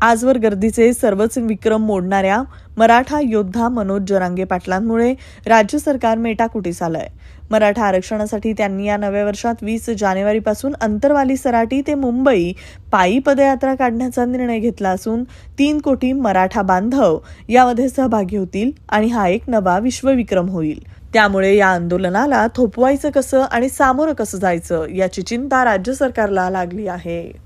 आजवर गर्दीचे सर्वच विक्रम मोडणाऱ्या मराठा योद्धा मनोज जरांगे पाटलांमुळे राज्य सरकार मेटाकुटीस आलंय. मराठा आरक्षणासाठी त्यांनी या नव्या वर्षात वीस जानेवारीपासून अंतरवाली सराटी ते मुंबई पायी पदयात्रा काढण्याचा निर्णय घेतला असून तीन कोटी मराठा बांधव यामध्ये सहभागी होतील आणि हा एक नवा विश्वविक्रम होईल. त्यामुळे या आंदोलनाला थोपवायचं कसं आणि सामोरं कसं जायचं याची चिंता राज्य सरकारला लागली आहे.